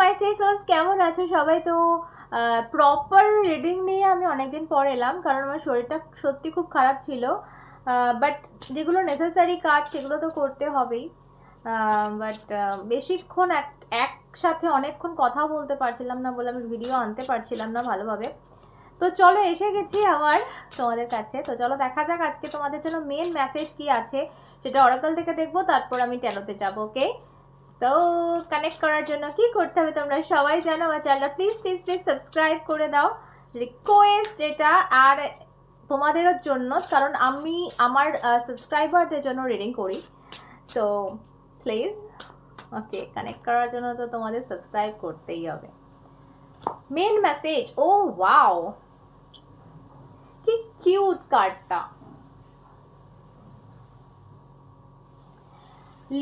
মাই sols কেমন আছো সবাই? তো প্রপার রিডিং নিয়ে আমি অনেকদিন পর এলাম, কারণ আমার শরীরটা সত্যি খুব খারাপ ছিল। বাট যেগুলো নেসেসারি কাজ, সেগুলো তো করতে হবেই। বাট বেশিক্ষণ এক, একসাথে অনেকক্ষণ কথা বলতে পারছিলাম না বলে আমি ভিডিও আনতে পারছিলাম না ভালোভাবে। তো চলো, এসে গেছি আবার তোমাদের কাছে। তো চলো, দেখা যাক আজকে তোমাদের জন্য মেন মেসেজ কি আছে, সেটা অরাকল থেকে দেখব, তারপর আমি টেলোতে যাব ওকে তো কানেক্ট করার জন্য কি করতে হবে তোমরা সবাই জানো আমার চ্যানেলটা প্লিজ প্লিজ প্লিজ সাবস্ক্রাইব করে দাও। রিকোয়েস্ট এটা আর তোমাদেরও জন্য, কারণ আমি আমার সাবস্ক্রাইবারদের জন্য রিডিং করি। সো প্লিজ ওকে কানেক্ট করার জন্য তো তোমাদের সাবস্ক্রাইব করতেই হবে। মেন মেসেজ ও ওয়াও কি কিউট কার্ডটা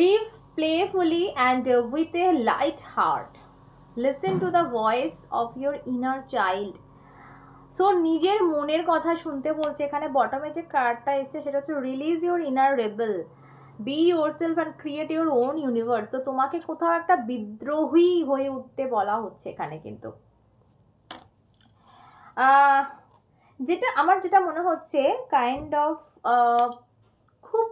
live playfully and with a light heart. Listen to the voice of your inner child. So নিজের মনের কথা শুনতে বলছে এখানে বটমে যে কার্ডটা এসছে, সেটা হচ্ছে release your inner rebel be yourself and create your own universe তো তোমাকে কোথাও একটা বিদ্রোহী হয়ে উঠতে বলা হচ্ছে এখানে কিন্তু যেটা, আমার যেটা মনে হচ্ছে কাইন্ড অফ খুব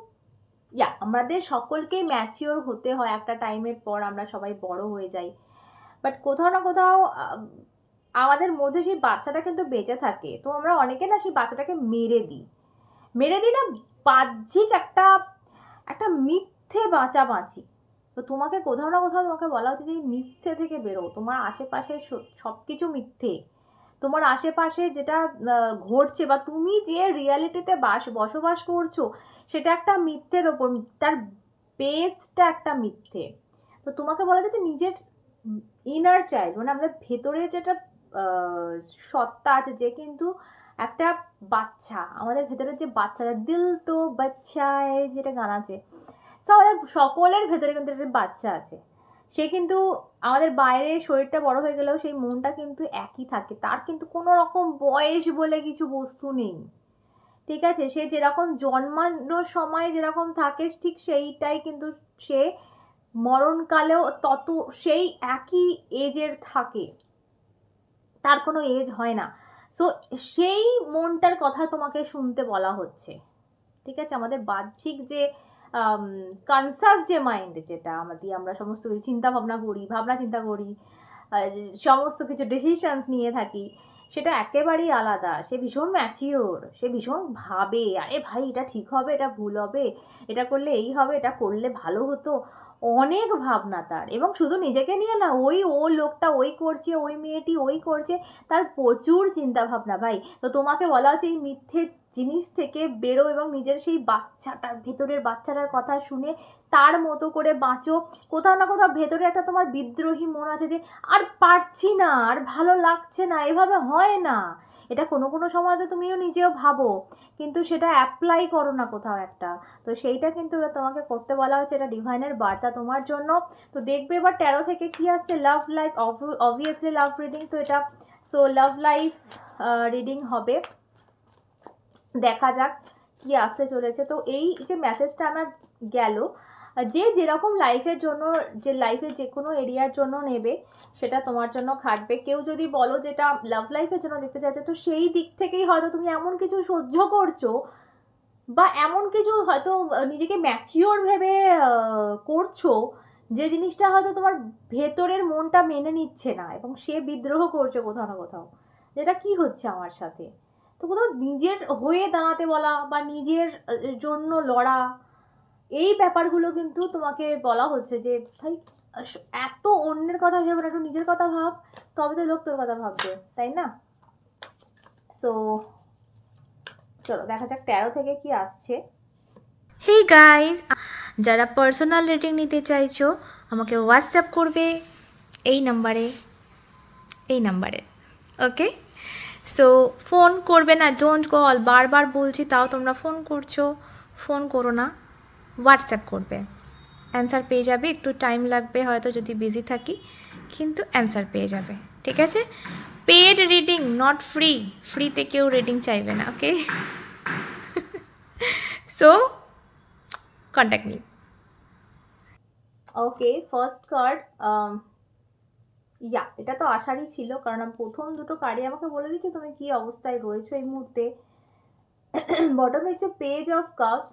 ইয়া আমাদের সকলকেই ম্যাচিওর হতে হয় একটা টাইমের পর আমরা সবাই বড় হয়ে যাই। বাট কোথাও না কোথাও আমাদের মধ্যে সেই বাচ্চাটা কিন্তু বেঁচে থাকে। তো আমরা অনেকে না সেই বাচ্চাটাকে মেরে দিই। মেরে দিই না, বাহ্যিক একটা একটা মিথ্যে বাঁচা বাঁচি তো তোমাকে কোথাও না কোথাও তোমাকে বলা হচ্ছে যে মিথ্যে থেকে বেরো তোমার আশেপাশে সব কিছু মিথ্যে। তোমার আশেপাশে যেটা ঘটছে বা তুমি যে রিয়ালিটিতে বাস, বসবাস করছ, সেটা একটা মিথ্যের ওপর, তার বেসটা একটা মিথ্যে। তো তোমাকে বলা যাচ্ছে নিজের ইনার চাইল্ড মানে আমাদের ভেতরে যেটা সত্তা আছে, যে কিন্তু একটা বাচ্চা, আমাদের ভেতরে যে বাচ্চাটা দিল তো বাচ্চায় যেটা গান আছে তো আমাদের সকলের ভেতরে কিন্তু একটা বাচ্চা আছে। সে কিন্তু আমাদের বাইরে শরীরটা বড় হয়ে গেলেও সেই মনটা কিন্তু একই থাকে। তার কিন্তু কোনো রকম বয়স বলে কিছু বস্তু নেই। ঠিক আছে? সে যেরকম জন্মানোর সময় যেরকম থাকে, ঠিক সেইটাই কিন্তু সে মরণকালেও তত সেই একই এজের থাকে। তার কোনো এজ হয় না। সো সেই মনটার কথা তোমাকে শুনতে বলা হচ্ছে। ঠিক আছে? আমাদের বাহ্যিক যে কনসাস যে মাইন্ড যেটা, আমাদের, আমরা সমস্ত কিছু চিন্তা ভাবনা করি, ভাবনা চিন্তা করি সমস্ত কিছু ডিসিশনস নিয়ে থাকি, সেটা একেবারেই আলাদা, সে ভীষণ ম্যাচিওর সে ভীষণ ভাবে, আরে ভাই এটা ঠিক হবে, এটা ভুল হবে, এটা করলে এই হবে, এটা করলে ভালো হতো অনেক ভাবনা তার। এবং শুধু নিজেকে নিয়ে না, ওই ও লোকটা ওই করছে, ওই মেয়েটি ওই করছে, তার প্রচুর চিন্তা ভাবনা ভাই। তো তোমাকে বলা হচ্ছে এই মিথ্যে জিনিস থেকে বেরো এবং নিজের সেই বাচ্চাটার, ভেতরের বাচ্চাটার কথা শুনে তার মতো করে বাঁচো। কোথাও না কোথাও ভেতরে একটা তোমার বিদ্রোহী মন আছে যে, আর পারছি না, আর ভালো লাগছে না, এভাবে হয় না। এটা কোনো কোনো সময় তো তুমিও নিজেও ভাবো, কিন্তু সেটা অ্যাপ্লাই করো না কোথাও একটা। তো সেইটা কিন্তু তোমাকে করতে বলা হচ্ছে, এটা ডিভাইনের বার্তা তোমার জন্য। তো দেখবে এবার ট্যারো থেকে কি আসছে? Love life obviously love reading তো এটা সো লাভ লাইফ রিডিং হবে। দেখা যাক কি আসতে চলেছে। তো এই যে মেসেজটা আমার গেল যে যেরকম লাইফের জন্য, যে লাইফের যে কোনো এরিয়ার জন্য নেবে, সেটা তোমার জন্য খাটবে। কেউ যদি বলো যেটা লাভ লাইফের জন্য দেখতে চাইছো, তো সেই দিক থেকেই হয়তো তুমি এমন কিছু সহ্য করছ বা এমন কিছু হয়তো নিজেকে ম্যাচিওর ভেবে করছ যে জিনিসটা হয়তো তোমার ভেতরের মনটা মেনে নিচ্ছে না এবং সে বিদ্রোহ করছে কোথাও না কোথাও। যেটা কি হচ্ছে আমার সাথে? তো কোথাও নিজের হয়ে দাঁড়াতে বলা বা নিজের জন্য লড়া এই ব্যাপারগুলো কিন্তু তোমাকে বলা হচ্ছে যে, ভাই এত অন্যের কথা ভেবে না, একটু নিজের কথা ভাব, তবে তো লোক তোর কথা ভাববে, তাই না? সো চলো, দেখা যাক তেরো থেকে কি আসছে। হেই গাইজ যারা পার্সোনাল রেটিং নিতে চাইছো, আমাকে হোয়াটসঅ্যাপ করবে এই নাম্বারে এই নাম্বারে ওকে সো ফোন করবে না ডোন্ট কল বারবার বলছি, তাও তোমরা ফোন করছ ফোন করো না। হোয়াটসঅ্যাপ করবে। অ্যান্সার পেয়ে যাবে, একটু টাইম লাগবে হয়তো যদি বিজি থাকি, কিন্তু অ্যান্সার পেয়ে যাবে, ঠিক আছে? পেড রিডিং নট ফ্রি ফ্রিতে কেউ রিডিং চাইবে না okay so contact me okay first card yeah এটা তো আশারই ছিল, কারণ প্রথম দুটো কার্ডই আমাকে বলে দিচ্ছে তুমি কি অবস্থায় রয়েছো এই মুহূর্তে। বটম এসে পেজ অফ কাপস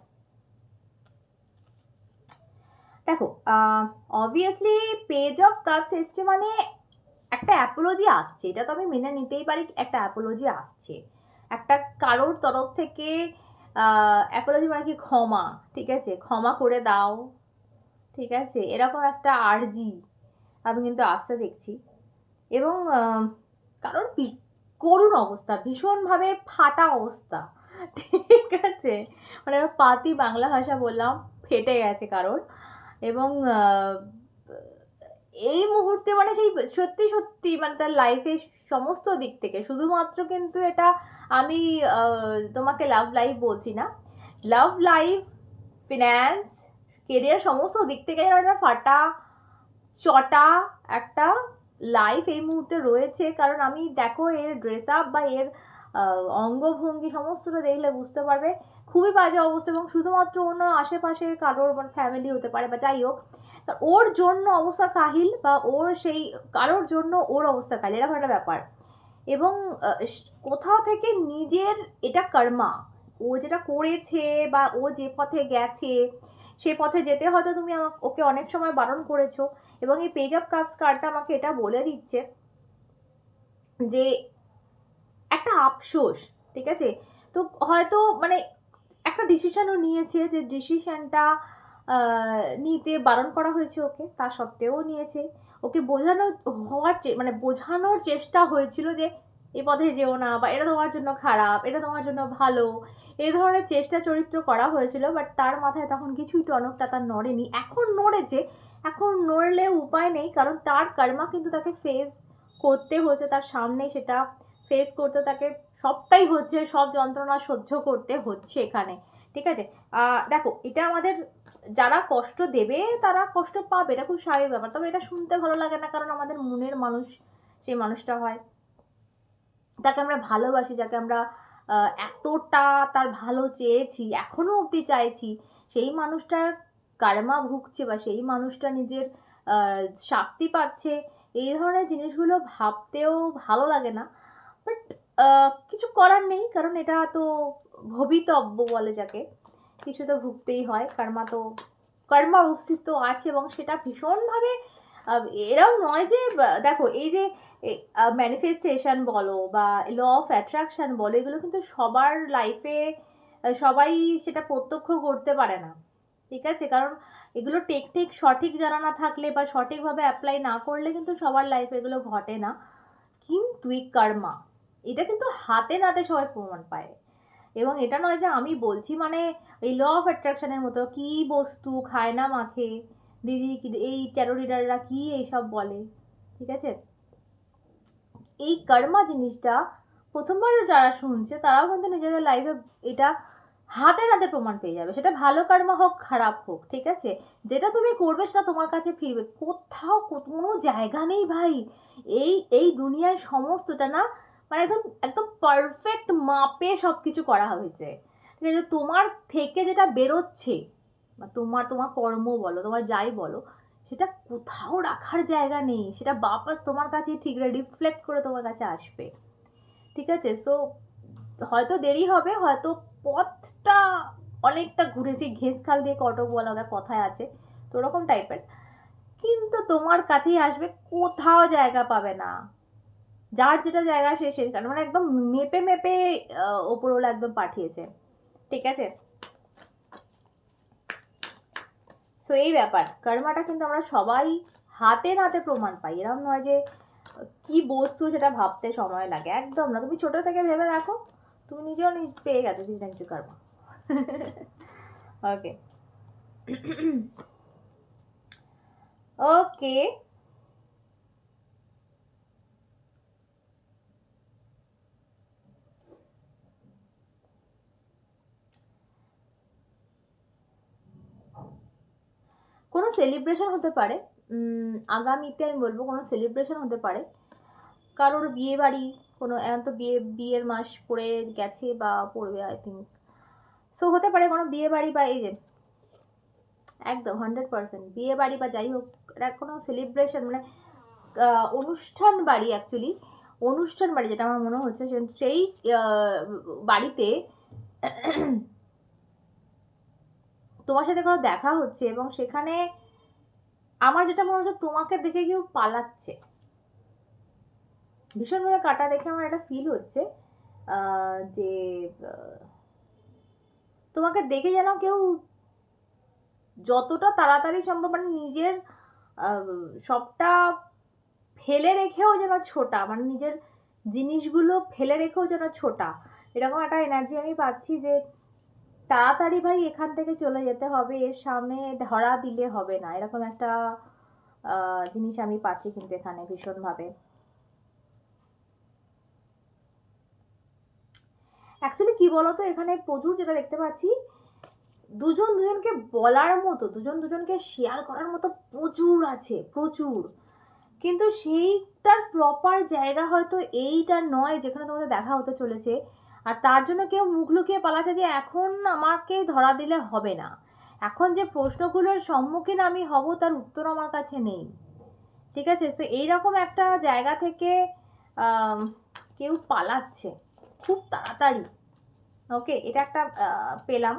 দেখো অবভিয়াসলি পেজ অফ কাপস এসছে মানে একটা অ্যাপোলজি আসছে। এটা তো আমি মেনে নিতেই পারি একটা অ্যাপোলজি আসছে। একটা কারোর তরফ থেকে অ্যাপোলজি মানে কি? ক্ষমা, ঠিক আছে? ক্ষমা করে দাও, ঠিক আছে? এরকম একটা আর্জি আমি কিন্তু আসতে দেখছি। এবং কারোর করুণ অবস্থা, ভীষণভাবে ফাটা অবস্থা, ঠিক আছে? মানে পাতি বাংলা ভাষা বললাম, ফেটে গেছে কারোর। এবং এই মুহূর্তে মানে সেই সত্যি সত্যি মানে তার লাইফে সমস্ত দিক থেকে, শুধুমাত্র কিন্তু এটা আমি তোমাকে লাভ লাইফ বলছি না। লাভ লাইফ ফিন্যান্স কেরিয়ার সমস্ত দিক থেকে একটা ফাটা চটা একটা লাইফ এই মুহূর্তে রয়েছে। কারণ আমি দেখো এর ড্রেস আপ বা এর অঙ্গভঙ্গি সমস্তটা দেখলে বুঝতে পারবে। খুবই বাজে অবস্থা এবং শুধুমাত্র অন্য আশেপাশে কারোর মানে ফ্যামিলি হতে পারে বা যাই হোক, তা ওর জন্য অবস্থা কাহিল বা ওর সেই, কারোর জন্য ওর অবস্থা কাহিল, এরকম একটা ব্যাপার। এবং কোথাও থেকে নিজের এটা কর্মা ও যেটা করেছে বা ও যে পথে গেছে, সে পথে যেতে হয়তো তুমি আমাকে, ওকে অনেক সময় বারণ করেছ এবং এই পেজ অফ কাপস কার্ডটা আমাকে এটা বলে দিচ্ছে যে, একটা আফসোস, ঠিক আছে? তো হয়তো মানে একটা ডিসিশনও নিয়েছে যে ডিসিশনটা নিতে বারণ করা হয়েছে ওকে, তা সত্ত্বেও নিয়েছে। ওকে বোঝানো হওয়ার মানে বোঝানোর চেষ্টা হয়েছিল যে এ পথে যেও না, বা এটা তোমার জন্য খারাপ, এটা তোমার জন্য ভালো এই ধরনের চেষ্টা চরিত্র করা হয়েছিল বাট তার মাথায় তখন কিছুই টনকটা তার নড়েনি। এখন নড়েছে, এখন নড়লে উপায় নেই, কারণ তার কর্মা কিন্তু তাকে ফেস করতে হচ্ছে তার সামনে সেটা ফেস করতে তাকে সবটাই হচ্ছে, সব যন্ত্রণা সহ্য করতে হচ্ছে এখানে, ঠিক আছে? দেখো, এটা আমাদের যারা কষ্ট দেবে, তারা কষ্ট পাবে, এটা খুব স্বাভাবিক ব্যাপার। তবে এটা শুনতে ভালো লাগে না, কারণ আমাদের মনের মানুষ, সেই মানুষটা হয়। তাকে আমরা ভালোবাসি, যাকে আমরা এতটা তার ভালো চেয়েছি, এখনও অবধি চাইছি, সেই মানুষটার কারমা ভুগছে বা সেই মানুষটা নিজের শাস্তি পাচ্ছে, এই ধরনের জিনিসগুলো ভাবতেও ভালো লাগে না। বাট কিছু করার নেই, কারণ এটা তো ভবিতব্য বলে যাকে। কিছু তো ভুগতেই হয়, কর্মা তো কর্মার অস্তিত্ব আছে এবং সেটা ভীষণভাবে এরাও নয় যে দেখো, এই যে ম্যানিফেস্টেশন বলো বা ল অফ অ্যাট্রাকশন বলো, এগুলো কিন্তু সবার লাইফে সবাই সেটা প্রত্যক্ষ করতে পারে না। ঠিক আছে? কারণ এগুলো টেকনিক সঠিক জানা না থাকলে বা সঠিকভাবে অ্যাপ্লাই না করলে কিন্তু সবার লাইফে এগুলো ঘটে না। কিন্তু কর্মা এটা কিন্তু হাতে নাতে সবাই প্রমাণ পায়। এবং এটা নয় যে আমি বলছি মানে এই ল অফ অ্যাট্রাকশনের মতো কি বস্তু খায় না মাখে? দিদি এই ট্যারো রিডাররা কি এইসব বলে? ঠিক আছে? এই কর্মা জিনিসটা প্রথমবার যারা শুনছে, তারাও কিন্তু নিজেদের লাইফে এটা হাতে নাতে প্রমাণ পেয়ে যাবে। সেটা ভালো কর্মা হোক, খারাপ হোক, ঠিক আছে? যেটা তুমি করবে সেটা তোমার কাছে ফিরবে। কোথাও কোনো জায়গা নেই ভাই। এই এই দুনিয়ায় সমস্তটা না মানে একদম একদম পারফেক্ট মাপে সব কিছু করা হয়েছে। ঠিক আছে, তোমার থেকে যেটা বেরোচ্ছে, বা তোমার তোমার কর্ম বলো, তোমার যাই বলো, সেটা কোথাও রাখার জায়গা নেই। সেটা বাপাস তোমার কাছে ঠিক রিফ্লেক্ট করে তোমার কাছে আসবে। ঠিক আছে সো হয়তো দেরি হবে, হয়তো পথটা অনেকটা ঘুরেছে ঘেসখাল দিয়ে কটক বলা ওদের কথায় আছে, তো ওরকম টাইপের কিন্তু তোমার কাছেই আসবে, কোথাও জায়গা পাবে না। যার যেটা জায়গা সে সেখানে মানে একদম মেপে মেপে ওপরওয়ালা একদম পাঠিয়েছে। ঠিক আছে? সো এই ব্যাপার। কর্মাটা কিন্তু আমরা সবাই হাতে নাতে প্রমাণ পাই। এরকম নয় যে, কি বস্তু সেটা ভাবতে সময় লাগে। একদম না। তুমি ছোট থেকে ভেবে দেখো। তুমি নিজেও নিজ পেয়ে গেছো, কিছু না কিছু কর্মা। ওকে ওকে কোনো সেলিব্রেশন হতে পারে। আগামীতে আমি বলব কোনো সেলিব্রেশন হতে পারে। কারোর বিয়ে বাড়ি, কোনো এখন তো বিয়ে, বিয়ের মাস পড়ে গেছে বা পড়বে আই থিঙ্ক সো হতে পারে কোনো বিয়ে বাড়ি বা এই যে, একদম হান্ড্রেড পার্সেন্ট বিয়ে বাড়ি বা যাই হোক, এটা কোনো সেলিব্রেশন মানে অনুষ্ঠান বাড়ি অ্যাকচুয়ালি অনুষ্ঠান বাড়ি যেটা আমার মনে হচ্ছে সেই বাড়িতে তোমার সাথে কারও দেখা হচ্ছে এবং সেখানে আমার যেটা মনে হচ্ছে তোমাকে দেখে কেউ পালাচ্ছে। ভীষণভাবে কাটা দেখে আমার একটা ফিল হচ্ছে যে তোমাকে দেখে যেন কেউ যতটা তাড়াতাড়ি সম্ভব মানে নিজের সবটা ফেলে রেখেও যেন ছোটা মানে নিজের জিনিসগুলো ফেলে রেখেও যেন ছোটা। এরকম একটা এনার্জি আমি পাচ্ছি যে তাড়াতাড়ি ভাই এখান থেকে চলে যেতে হবে, এর সামনে ধরা দিলে হবে না। এরকম একটা জিনিস আমি পাচ্ছি কিন্তু এখানে ভীষণভাবে। অ্যাকচুয়ালি কি বলতো, এখানে প্রচুর যেটা দেখতে পাচ্ছি, দুজন দুজনকে বলার মতো, দুজন দুজনকে শেয়ার করার মতো প্রচুর আছে, প্রচুর। কিন্তু সেইটার প্রপার জায়গা হয়তো এইটা নয়, যেখানে তোমাদের দেখা হতে চলেছে। আর তার জন্য কেউ মুখ লুকিয়ে পালাচ্ছে যে এখন আমাকে ধরা দিলে হবে না। এখন যে প্রশ্নগুলোর সম্মুখীন আমি হব তার উত্তর আমার কাছে নেই। ঠিক আছে? তো এইরকম একটা জায়গা থেকে কেউ পালাচ্ছে। খুব তাড়াতাড়ি। ওকে এটা একটা পেলাম।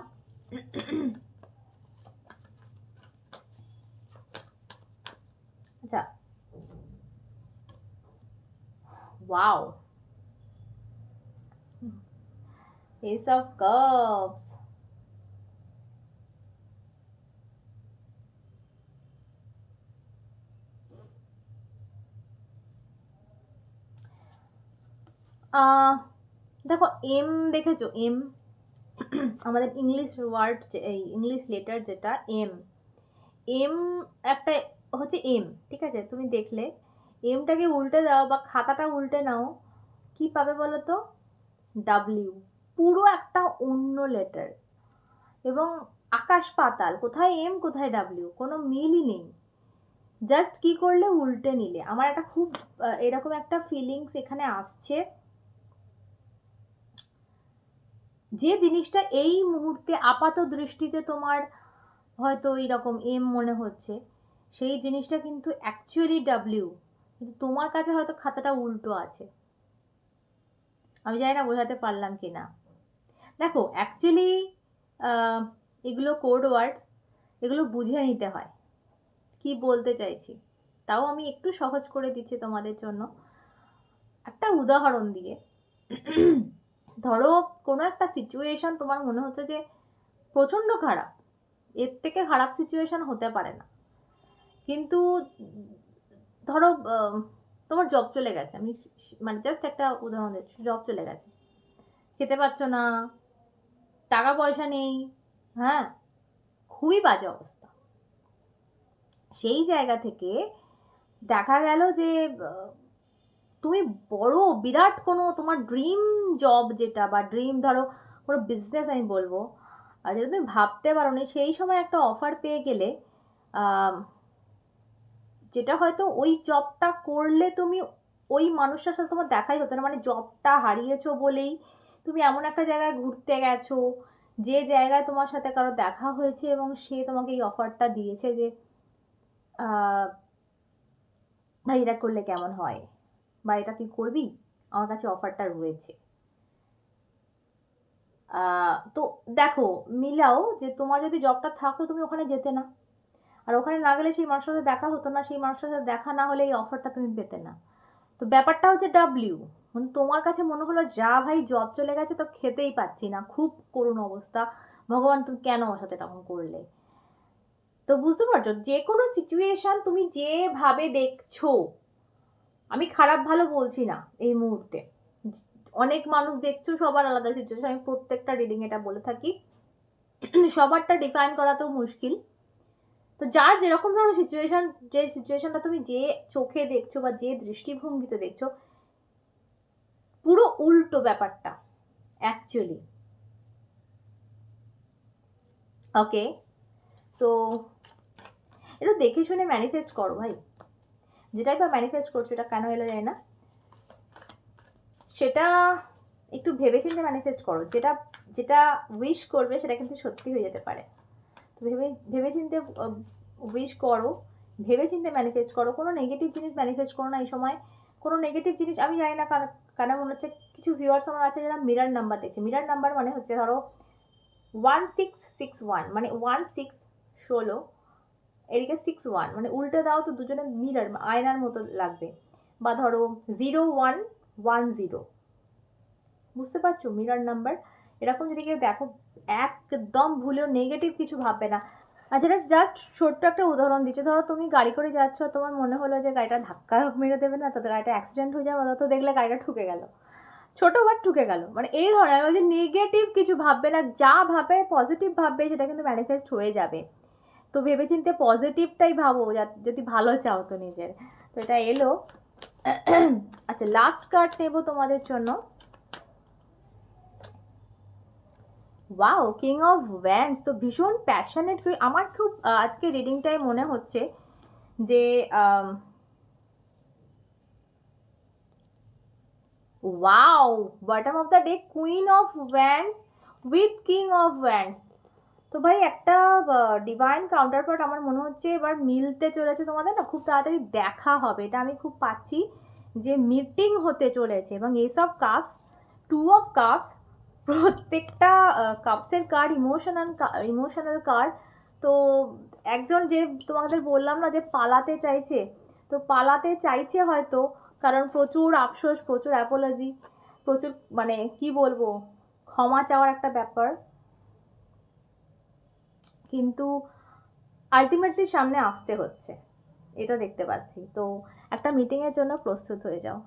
আচ্ছা। Wow Ace of Cups. Ah, দেখো এম দেখেছ? এম আমাদের ইংলিশ ওয়ার্ড এই ইংলিশ লেটার যেটা এম এম একটা হচ্ছে এম ঠিক আছে? তুমি দেখলে এমটাকে উল্টে দাও বা খাতাটা উল্টে নাও কি পাবে বলো তো? ডাব্লিউ পুরো একটা অন্য লেটার এবং আকাশ পাতাল, কোথায় এম কোথায় ডাব্লিউ কোনো মিলই নেই। জাস্ট কি করলে উল্টে নিলে। আমার একটা খুব এরকম একটা ফিলিংস এখানে আসছে। যে জিনিসটা এই মুহূর্তে আপাত দৃষ্টিতে তোমার হয়তো এইরকম এম মনে হচ্ছে, সেই জিনিসটা কিন্তু অ্যাকচুয়ালি ডাব্লিউ কিন্তু তোমার কাছে হয়তো খাতাটা উল্টো আছে। আমি জানি না বোঝাতে পারলাম কি না দেখো অ্যাকচুয়ালি এগুলো কোড ওয়ার্ড এগুলো বুঝে নিতে হয়। কি বলতে চাইছি? তাও আমি একটু সহজ করে দিচ্ছি তোমাদের জন্য। একটা উদাহরণ দিয়ে, ধরো, কোনো একটা সিচুয়েশান তোমার মনে হচ্ছে যে প্রচণ্ড খারাপ। এর থেকে খারাপ সিচুয়েশান হতে পারে না। কিন্তু, ধরো তোমার জব চলে গেছে। আমি মানে জাস্ট একটা উদাহরণ দিচ্ছি জব চলে গেছে। খেতে পারছ না টাকা পয়সা নেই হ্যাঁ? খুবই বাজে অবস্থা। সেই জায়গা থেকে দেখা গেল যে তুমি বড়, বিরাট কোনো তোমার ড্রিম জব যেটা বা ড্রিম ধরো কোনো বিজনেস আমি বলব, আর যেটা তুমি ভাবতে পারো নি সেই সময় একটা অফার পেয়ে গেলে যেটা হয়তো ওই জবটা করলে তুমি ওই মানুষটার সাথে তোমার দেখাই হতো না মানে জবটা হারিয়েছো বলেই তুমি এমন একটা জায়গায় ঘুরতে গেছো, যে জায়গায় তোমার সাথে কারও দেখা হয়েছে এবং সে তোমাকে এই অফারটা দিয়েছে যে ভাই এটা করলে কেমন হয়? বা এটা তুই করবি? আমার কাছে অফারটা রয়েছে। তো দেখো, মিলাও যে তোমার যদি জবটা থাকতো তুমি ওখানে যেতে না। আর ওখানে না গেলে সেই মানুষের সাথে দেখা হতো না, সেই মানুষের সাথে দেখা না হলে এই অফারটা তুমি পেতে না। তো ব্যাপারটা হচ্ছে ডাব্লিউ মানে তোমার কাছে মনে হলো, যা ভাই জব চলে গেছে, তো খেতেই পাচ্ছি না। খুব করুণ অবস্থা। ভগবান, তুমি কেন আমার সাথে এরকম করলে? তো বুঝতে পারছ যে কোনো সিচুয়েশন তুমি যেভাবে দেখছ, আমি খারাপ, ভালো বলছি না এই মুহূর্তে। অনেক মানুষ দেখছ, সবার আলাদা সিচুয়েশন আমি প্রত্যেকটা রিডিং এটা বলে থাকি। সবারটা ডিফাইন করা তো মুশকিল। তো যার যেরকম ধরনের সিচুয়েশন যে সিচুয়েশনটা তুমি যে চোখে দেখছ বা যে দৃষ্টিভঙ্গিতে দেখছ পুরো উল্টো ব্যাপারটা অ্যাকচুয়ালি ওকে সো এটা দেখে শুনে ম্যানিফেস্ট করো ভাই। যেটাই বা ম্যানিফেস্ট করছ, এটা কেন এলো যায় না। সেটা একটু ভেবেচিন্তে ম্যানিফেস্ট করো। যেটা যেটা উইশ করবে, সেটা কিন্তু সত্যি হয়ে যেতে পারে। তো ভেবে, ভেবেচিন্তে উইশ করো ভেবে চিন্তে ম্যানিফেস্ট করো। কোনো নেগেটিভ জিনিস ম্যানিফেস্ট করো না এই সময়। কোনো নেগেটিভ জিনিস, আমি জানি না কারণ কেন মনে হচ্ছে? কিছু ভিউয়ার্স আমার আছে যারা মিরার নাম্বার দেখছে। মিরার নাম্বার মানে হচ্ছে ধরো ওয়ান সিক্স সিক্স ওয়ান মানে ওয়ান সিক্স ষোলো, এদিকে সিক্স ওয়ান মানে উল্টে দাও তো দুজনে মিরার আয়নার মতো লাগবে। বা ধরো জিরো ওয়ান ওয়ান জিরো বুঝতে পারছ? মিরার নাম্বার এরকম যদি কেউ দেখো, একদম ভুলেও নেগেটিভ কিছু ভাববে না। আচ্ছা এটা জাস্ট ছোট্ট একটা উদাহরণ দিচ্ছি। ধরো তুমি গাড়ি করে যাচ্ছ, তোমার মনে হলো যে গাড়িটা ধাক্কা মেরে দেবে না, তাদের গাড়িটা অ্যাক্সিডেন্ট হয়ে যাবে তো দেখলে গাড়িটা ঠুকে গেল। ছোটো বার ঠুকে গেল। মানে এই ধরনের, আমি বলছি নেগেটিভ কিছু ভাববে না, যা ভাবে পজিটিভ ভাববে, সেটা কিন্তু ম্যানিফেস্ট হয়ে যাবে। তো ভেবেচিন্তে পজিটিভটাই ভাবো, যা- যদি ভালো চাও তো নিজের। তো এটা এলো। আচ্ছা লাস্ট কার্ড নেব তোমাদের জন্য। ওয়াও কিং অফ ভ্যান্ডস তো ভীষণ প্যাশনেট আমার খুব আজকে রিডিংটাই মনে হচ্ছে যে wow bottom of the day queen of wands with king of wands তো ভাই, একটা ডিভাইন কাউন্টার কাউন্টারপার্ট আমার মনে হচ্ছে এবার মিলতে চলেছে তোমাদের না, খুব তাড়াতাড়ি দেখা হবে। এটা আমি খুব পাচ্ছি যে মিটিং হতে চলেছে এবং এইসব কাপস টু অফ কাপস প্রত্যেকটা কাপসের কার্ড ইমোশনাল ইমোশনাল কার্ড তো একজন যে তোমাদের বললাম না যে পালাতে চাইছে, তো পালাতে চাইছে হয়তো, কারণ প্রচুর আফসোস, প্রচুর অ্যাপোলজি প্রচুর মানে কি বলব, ক্ষমা চাওয়ার একটা ব্যাপার। কিন্তু আলটিমেটলি সামনে আসতে হচ্ছে, এটা দেখতে পাচ্ছি। তো একটা মিটিংয়ের জন্য প্রস্তুত হয়ে যাও।